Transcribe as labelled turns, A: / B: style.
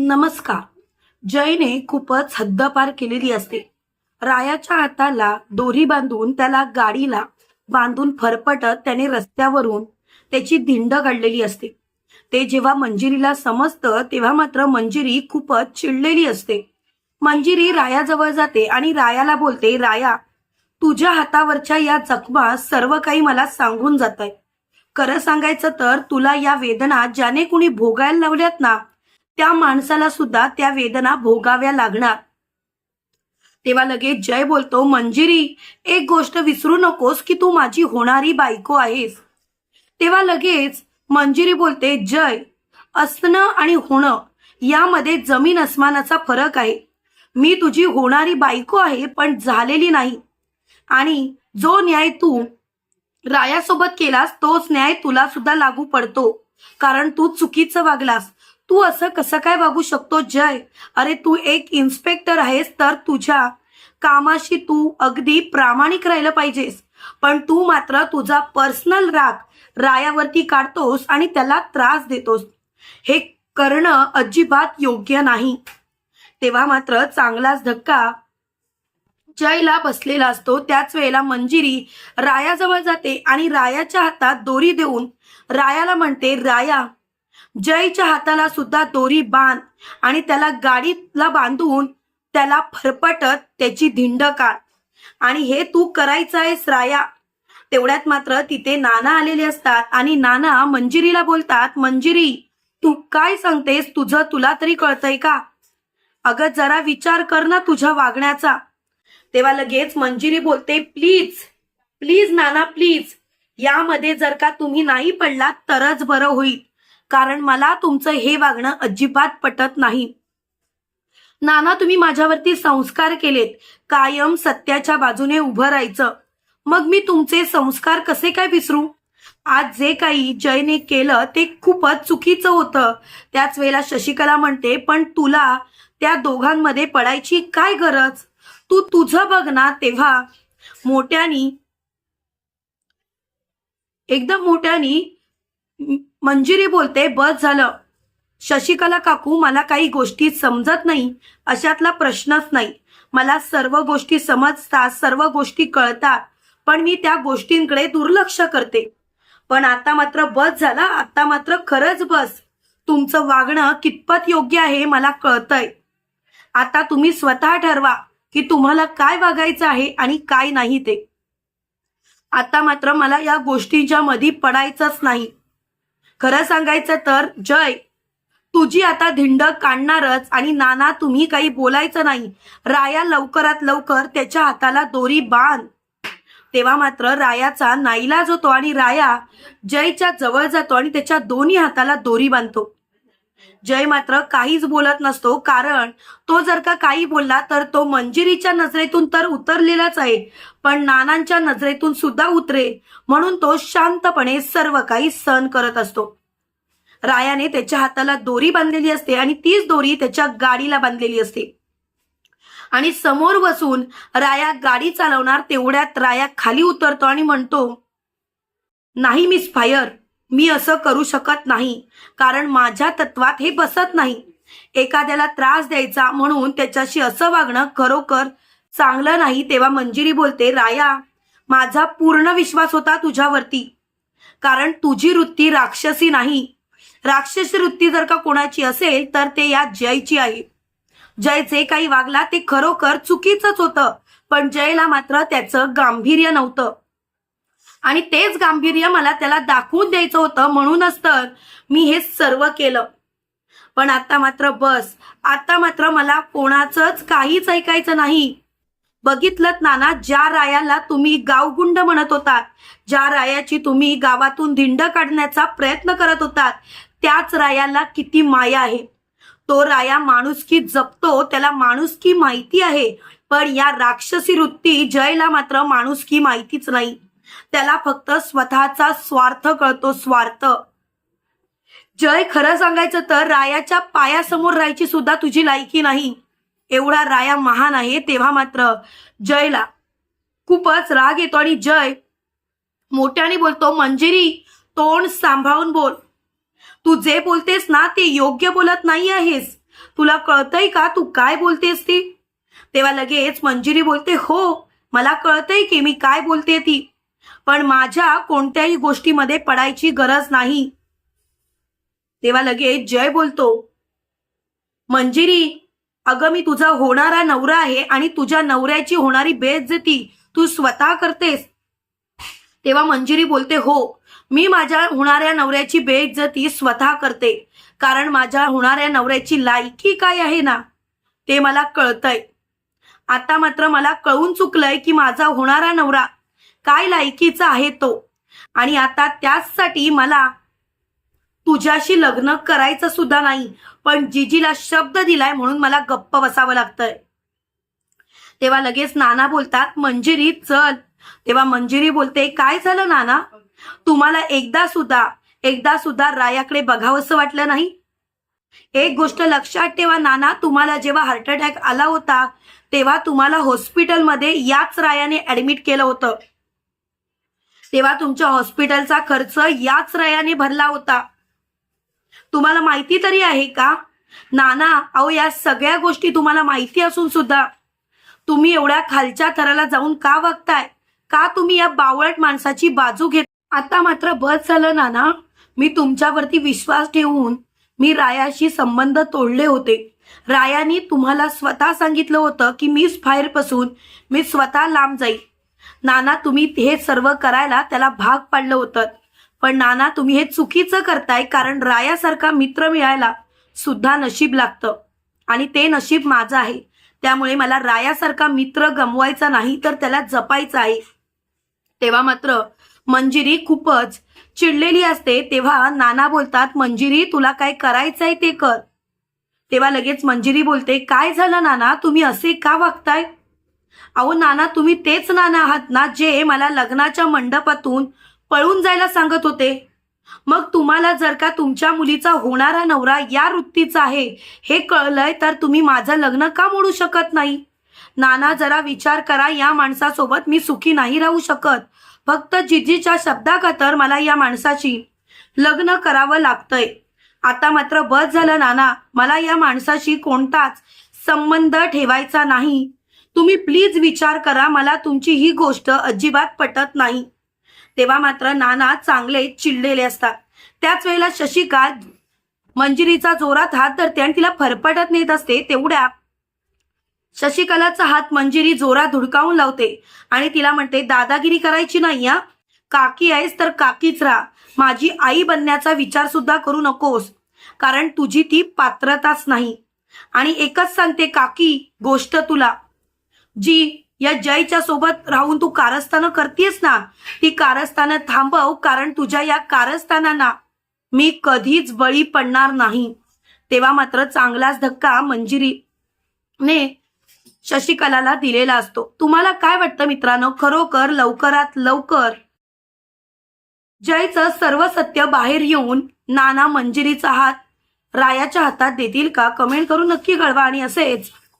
A: नमस्कार. जयने खूपच हद्दपार केलेली असते. रायाच्या हाताला दोरी बांधून त्याला गाडीला बांधून फरफटत त्याने रस्त्यावरून त्याची धिंड काढलेली असते. ते जेव्हा मंजिरीला समजतं तेव्हा मात्र मंजिरी खूपच चिडलेली असते. मंजिरी रायाजवळ जाते आणि रायाला बोलते राया तुझ्या हातावरच्या या जखमा सर्व काही मला सांगून जात आहे खरं सांगायचं तर तुला या वेदना ज्याने कुणी भोगायला लावल्यात ना त्या माणसाला सुद्धा त्या वेदना भोगाव्या लागणार. तेव्हा लगेच जय बोलतो मंजिरी एक गोष्ट विसरू नकोस की तू माझी होणारी बायको आहेस. तेव्हा लगेच मंजिरी बोलते जय असणं आणि होणं यामध्ये जमीन अस्मानाचा फरक आहे. मी तुझी होणारी बायको आहे पण झालेली नाही. आणि जो न्याय तू रायासोबत केलास तोच न्याय तुला सुद्धा लागू पडतो. कारण तू चुकीचं वागलास. तू असं कसं काय वागू शकतो जय? अरे तू एक इन्स्पेक्टर आहेस तर तुझ्या कामाशी तू अगदी प्रामाणिक राहिलं पाहिजेस. पण तू मात्र तुझा पर्सनल राग रायावरती काढतोस आणि त्याला त्रास देतोस. हे करणं अजिबात योग्य नाही. तेव्हा मात्र चांगलाच धक्का जयला बसलेला असतो. त्याच वेळेला मंजिरी रायाजवळ जाते आणि रायाच्या हातात दोरी देऊन रायाला म्हणते राया जयच्या हाताला सुद्धा दोरी बांध आणि त्याला गाडीला बांधून त्याला फरफटत त्याची धिंड काढ. आणि हे तू करायचं आहेस राया. तेवढ्यात मात्र तिथे नाना आलेले असतात आणि नाना मंजिरीला बोलतात मंजिरी तू काय सांगतेस? तुझं तुला तरी कळतंय का? अगं जरा विचार कर ना तुझ्या वागण्याचा. तेव्हा लगेच मंजिरी बोलते प्लीज प्लीज नाना प्लीज. यामध्ये जर का तुम्ही नाही पडलात तरच बरं होईल. कारण मला तुमचं हे वागणं अजिबात पटत नाही. नाना तुम्ही माझ्यावरती संस्कार केलेत. कायम सत्याच्या बाजूने उभं राहायचं. मग मी तुमचे संस्कार कसे काय विसरू? आज जे काही जयने केलं ते खूपच चुकीचं होतं. त्याच वेळेला शशिकला म्हणते पण तुला त्या दोघांमध्ये पडायची काय गरज? तू तुझं बघ ना तेव्हा. मोठ्यानी एकदम मोठ्यानी मंजिरी बोलते बस झालं. शशिकला काकू मला काही गोष्टी समजत नाही अशातला प्रश्नच नाही. मला सर्व गोष्टी समजतात सर्व गोष्टी कळतात पण मी त्या गोष्टींकडे दुर्लक्ष करते. पण आता मात्र बस झाला आता मात्र खरंच बस. तुमचं वागणं कितपत योग्य आहे मला कळतंय. आता तुम्ही स्वतः ठरवा की तुम्हाला काय वागायचं आहे आणि काय नाही ते. आता मात्र मला या गोष्टींच्या मध्ये पडायचंच नाही. खरं सांगायचं तर जय तुझी आता धिंड काढणारच आणि नाना तुम्ही काही बोलायचं नाही. राया लवकरात लवकर त्याच्या हाताला दोरी बांध. तेव्हा मात्र रायाचा नाईलाज होतो आणि राया जयच्या जवळ जातो आणि त्याच्या दोन्ही हाताला दोरी बांधतो. जय मात्र काहीच बोलत नसतो कारण तो जर का काही बोलला तर तो मंजिरीच्या नजरेतून तर उतरलेलाच आहे. पण नानांच्या नजरेतून सुद्धा उतरे म्हणून तो शांतपणे सर्व काही सहन करत असतो. रायाने त्याच्या हाताला दोरी बांधलेली असते आणि तीच दोरी त्याच्या गाडीला बांधलेली असते. आणि समोर बसून राया गाडी चालवणार तेवढ्यात राया खाली उतरतो आणि म्हणतो नाही मिस फायर मी असं करू शकत नाही कारण माझ्या तत्वात हे बसत नाही. एखाद्याला त्रास द्यायचा म्हणून त्याच्याशी असं वागणं खरोखर चांगलं नाही तेव्हा मंजिरी बोलते राया माझा पूर्ण विश्वास होता तुझ्यावरती कारण तुझी वृत्ती राक्षसी नाही. राक्षसी वृत्ती जर का कोणाची असेल तर ते या जयची आहे. जय जे काही वागला ते खरोखर चुकीचंच होतं पण जयला मात्र त्याचं गांभीर्य नव्हतं. आणि तेच गांभीर्य मला त्याला दाखवून द्यायचं होतं म्हणूनच तर मी हे सर्व केलं. पण आता मात्र बस. आता मात्र मला कोणाचंच काहीच ऐकायचं नाही. बघितलं नाना ज्या रायाला तुम्ही गावगुंड म्हणत होतात ज्या रायाची तुम्ही गावातून धिंड काढण्याचा प्रयत्न करत होतात त्याच रायाला किती माया आहे. तो राया माणुसकी जपतो त्याला माणुसकी माहिती आहे पण या राक्षसी वृत्ती जयला मात्र माणुसकी माहितीच नाही. त्याला फक्त स्वतःचा स्वार्थ कळतो स्वार्थ. जय खरं सांगायचं तर रायाच्या पायासमोर राहायची सुद्धा तुझी लायकी नाही. एवढा राया महान आहे तेव्हा मात्र जयला खूपच राग येतो आणि जय मोठ्याने बोलतो मंजिरी तोंड सांभाळून बोल. तू जे बोलतेस ना ते योग्य बोलत नाही आहेस. तुला कळतंय का तू काय बोलतेस ती? तेव्हा लगेच मंजिरी बोलते हो मला कळतंय की मी काय बोलते ती. पण माझ्या कोणत्याही गोष्टीमध्ये पडायची गरज नाही. तेव्हा लगेच जय बोलतो मंजिरी अगं मी तुझा होणारा नवरा आहे आणि तुझ्या नवऱ्याची होणारी बेइज्जती तू स्वतः करतेस. तेव्हा मंजिरी बोलते हो मी माझ्या होणाऱ्या नवऱ्याची बेइज्जती स्वतः करते कारण माझ्या होणाऱ्या नवऱ्याची लायकी काय आहे ना ते मला कळतंय. आता मात्र मला कळून चुकलंय की माझा होणारा नवरा काय लायकीचा आहे तो? आणि आता त्याचसाठी मला तुझ्याशी लग्न करायचं सुद्धा नाही पण जिजीला शब्द दिलाय म्हणून मला गप्प बसावं लागतंय. तेव्हा लगेच नाना बोलतात मंजिरी चल. तेव्हा मंजिरी बोलते काय झालं नाना? तुम्हाला एकदा सुद्धा एकदा सुद्धा रायाकडे बघावंसं वाटलं नाही? एक गोष्ट लक्षात ठेवा नाना तुम्हाला जेव्हा हार्ट अटॅक आला होता तेव्हा तुम्हाला हॉस्पिटलमध्ये याच रायाने ऍडमिट केलं होतं. तेव्हा तुमच्या हॉस्पिटलचा खर्च याच रयाने भरला होता. तुम्हाला माहिती तरी आहे का? नाना अहो या सगळ्या गोष्टी तुम्हाला माहिती असून सुद्धा. तुम्ही एवढ्या खालच्या थराला जाऊन का वागताय का तुम्ही या बावळट माणसाची बाजू घेत? आता मात्र बस झालं नाना. मी तुमच्यावरती विश्वास ठेवून मी रायाशी संबंध तोडले होते. रायानी तुम्हाला स्वतः सांगितलं होतं की मीच फायरपासून मी स्वतः लांब जाईल. नाना तुम्ही हे सर्व करायला त्याला भाग पाडलं होतं. पण नाना तुम्ही हे चुकीचं करताय कारण रायासारखा मित्र मिळायला सुद्धा नशीब लागतं. आणि ते नशीब माझं आहे. त्यामुळे मला रायासारखा मित्र गमवायचा नाही तर त्याला जपायचं आहे. तेव्हा मात्र मंजिरी खूपच चिडलेली असते. तेव्हा नाना बोलतात मंजिरी तुला काय करायचंय ते कर. तेव्हा लगेच मंजिरी बोलते काय झालं नाना? तुम्ही असे का वागताय? अहो नाना तुम्ही तेच नाना आहात ना जे मला लग्नाच्या मंडपातून पळून जायला सांगत होते? मग तुम्हाला जर का तुमच्या मुलीचा होणारा नवरा या वृत्तीचा आहे हे कळलंय तर तुम्ही माझं लग्न का मोडू शकत नाही? नाना जरा विचार करा या माणसासोबत मी सुखी नाही राहू शकत. फक्त जिजीच्या शब्दाखातर मला या माणसाशी लग्न करावं लागतंय. आता मात्र बस झालं नाना मला या माणसाशी कोणताच संबंध ठेवायचा नाही. तुम्ही प्लीज विचार करा मला तुमची ही गोष्ट अजिबात पटत नाही. तेव्हा मात्र नाना चांगले चिडलेले असतात. त्याच वेळेला शशिका मंजिरीचा जोरात हात धरते आणि तिला फरफटत नेत असते तेवढ्या. शशिकलाचा हात मंजिरी जोरात धुडकावून लावते आणि तिला म्हणते दादागिरी करायची नाही या काकी आहेस तर काकीच राहा. माझी आई बनण्याचा विचार सुद्धा करू नकोस कारण तुझी ती पात्रताच नाही. आणि एकच सांगते काकी गोष्ट तुला. जी या जयच्या सोबत राहून तू कारस्थानं करतेस ना ती कारस्थानं थांबव कारण तुझ्या या कारस्थानांना मी कधीच बळी पडणार नाही. तेव्हा मात्र चांगलाच धक्का मंजिरी ने शशिकलाला दिलेला असतो. तुम्हाला काय वाटतं मित्रांनो? खरोखर लवकरात लवकर जयचं सर्व सत्य बाहेर येऊन नाना मंजिरीचा हात रायाच्या हातात देतील का? कमेंट करून नक्की कळवा आणि असेच